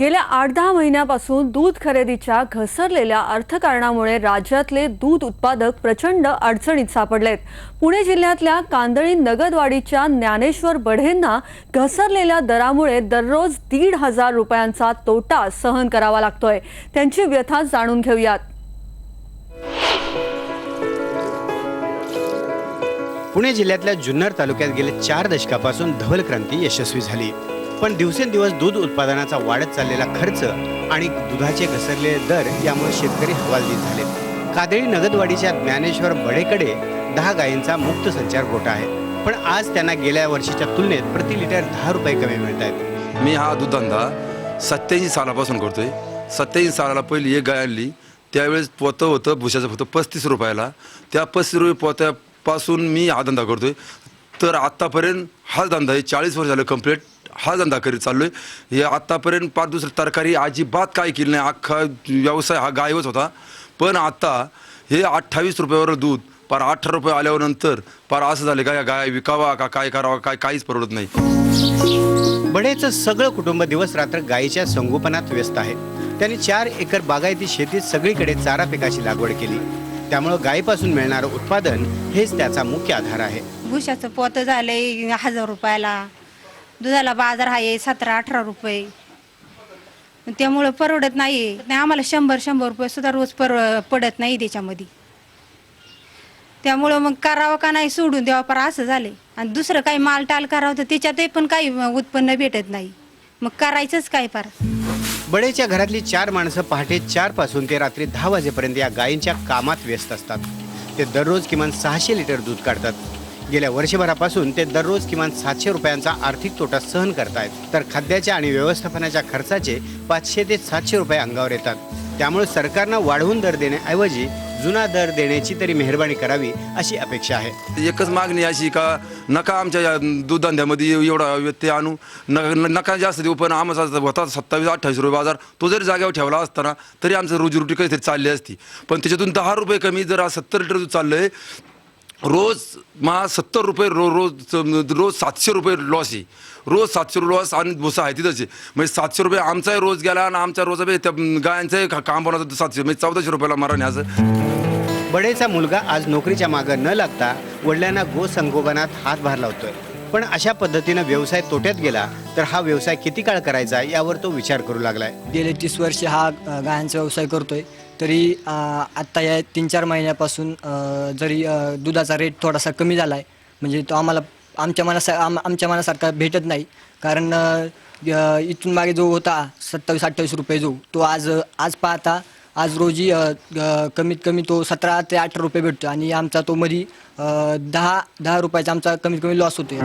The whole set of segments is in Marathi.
गेल्या आठ दहा महिन्यापासून दूध खरेदीच्या घसरलेल्या अर्थकारणामुळे राज्यातले दूध उत्पादक प्रचंड अडचणीत सापडलेत. पुणे जिल्ह्यातल्या कांदळी नगदवाडीच्या ज्ञानेश्वर बढेंना घसरलेल्या दरामुळे दररोज दीड हजार रुपयांचा तोटा सहन करावा लागतोय. त्यांची व्यथा जाणून घेऊयात. पुणे जिल्ह्यातल्या जुन्नर तालुक्यात गेल्या चार दशकापासून धवल क्रांती यशस्वी झाली. पण दिवसेंदिवस दूध उत्पादनाचा वाढत चाललेला खर्च आणि दुधाचे घसरलेले दर यामुळे शेतकरी हवालदिल झाले. कादळी नगदवाडीच्या ज्ञानेश्वर बडेकडे दहा गायींचा मुक्त संचार गोठा आहे. पण आज त्यांना गेल्या वर्षीच्या तुलनेत प्रति लिटर दहा रुपये कमी मिळत आहेत. मी हा दूध धंदा सत्याऐंशी सालापासून करतोय. सत्याऐंशी सालाला पहिली एक गाय आणली. त्यावेळेस पोतं होतं भुशाचं होतं पस्तीस रुपयाला. त्या पस्तीस रुपये पोत्यापासून मी हा धंदा करतोय. तर आत्तापर्यंत हा धंदा आहे चाळीस वर्ष झालं कंप्लीट हा धंदा करीत चाललोय. हे आत्तापर्यंत पाच दुसरं तरकारी अजिबात काय केली नाही. अख्खा व्यवसाय हा गायबच होता. पण आता हे अठ्ठावीस रुपयावर दूध पार अठरा रुपये आल्यावर नंतर पार असं झालं का या गाय विकावा का काय करावा काय काहीच परवडत नाही. बडेचं सगळं कुटुंब दिवस रात्र गायीच्या संगोपनात व्यस्त आहे. त्यांनी चार एकर बागायती शेतीत सगळीकडे चारा पिकाची लागवड केली. त्यामुळं गायीपासून मिळणारं उत्पादन हेच त्याचा मुख्य आधार आहे. भुशाचं पोत झालंय हजार रुपयाला. दुधाला बाजार आहे सतरा अठरा रुपये. त्यामुळं परवडत नाही नाही आम्हाला शंभर शंभर रुपये सुद्धा रोज पर पडत नाही त्याच्यामध्ये. त्यामुळं मग करावं का नाही सोडून द्यावं पर असं झाले आणि दुसरं काही माल टाल करावं तर त्याच्यातही पण काही उत्पन्न भेटत नाही. मग करायचंच काय पार? बडेच्या घरातली चार माणसं पहाटे चारपासून ते रात्री दहा वाजेपर्यंत या गायींच्या कामात व्यस्त असतात. ते दररोज किमान सहाशे लिटर दूध काढतात. गेल्या वर्षभरापासून ते दररोज किमान सातशे रुपयांचा आर्थिक तोटा सहन करतायत. तर खाद्याच्या आणि व्यवस्थापनाच्या खर्चाचे पाचशे ते सातशे रुपये अंगावर येतात. त्यामुळे सरकारनं वाढवून दर देण्याऐवजी जुना दर देण्याची तरी मेहरबानी करावी अशी अपेक्षा आहे. एकच मागणी अशी का नका आमच्या या दूध धंद्यामध्ये एवढा व्यत्यय आणू. न नका जास्त देऊ पण आमचा होता सत्तावीस अठ्ठावीस रुपये बाजार. तो जरी जागेवर ठेवला असताना तरी आमचं रोजीरोटी काहीतरी चालली असती. पण त्याच्यातून दहा रुपये कमी जर सत्तर लिटर दूध चाललंय रोज मा सत्तर रुपये रो रोज रोज सातशे रुपये लॉस आहे. रोज सातशे रुपये लॉस आणि भुसा आहे तिथंच म्हणजे सातशे रुपये आमचाही रोज गेला आणि आमचा रोज बी त्या गायांचाही काम बनवतो सातशे म्हणजे चौदाशे रुपयाला मरण आहे बडेचा मुलगा आज नोकरीच्या मागं न लागता वडिलांना गो संगोपनात हातभार लावतोय. पण अशा पद्धतीनं व्यवसाय तोट्यात गेला तर हा व्यवसाय किती काळ करायचा यावर तो विचार करू लागलाय. गेले तीस वर्षे हा गायांचा व्यवसाय करतोय. तरी आत्ता या तीन चार महिन्यापासून जरी दुधाचा रेट थोडासा कमी झाला आहे म्हणजे तो आम्हाला आमच्या मनासा आम आमच्या मनासारखा भेटत नाही. कारण इथून मागे जो होता सत्तावीस अठ्ठावीस रुपये जो तो आज आज पाहता आज रोजी कमीत कमी तो सतरा ते अठरा रुपये भेटतो आणि आमचा तो मधी दहा दहा रुपयाचा आमचा कमीत कमी लॉस होतो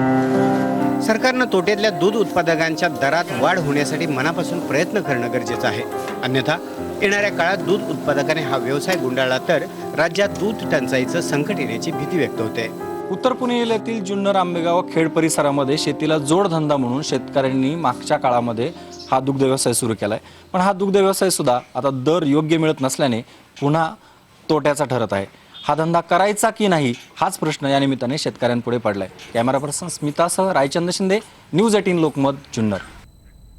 सरकारनं तोट्यातल्या दूध उत्पादकांच्या दरात वाढ होण्यासाठी मनापासून प्रयत्न करणं गरजेचं आहे. अन्यथा येणाऱ्या काळात दूध उत्पादकाने हा व्यवसाय गुंडाळला तर राज्यात दूध टंचाईचं संकट येण्याची भीती व्यक्त होते. उत्तर पुणे जिल्ह्यातील जुन्नर आंबेगाव खेड परिसरामध्ये शेतीला जोडधंदा म्हणून शेतकऱ्यांनी मागच्या काळामध्ये हा दुग्ध व्यवसाय सुरू केला आहे पण हा दुग्ध व्यवसाय सुद्धा आता दर योग्य मिळत नसल्याने पुन्हा तोट्याचा ठरत आहे. हा धंदा करायचा की नाही हाच प्रश्न या निमित्ताने शेतकऱ्यांपुढे पडलाय. कॅमेरा पर्सन स्मितासह रायचंद शिंदे न्यूज एटीन लोकमत जुन्नर.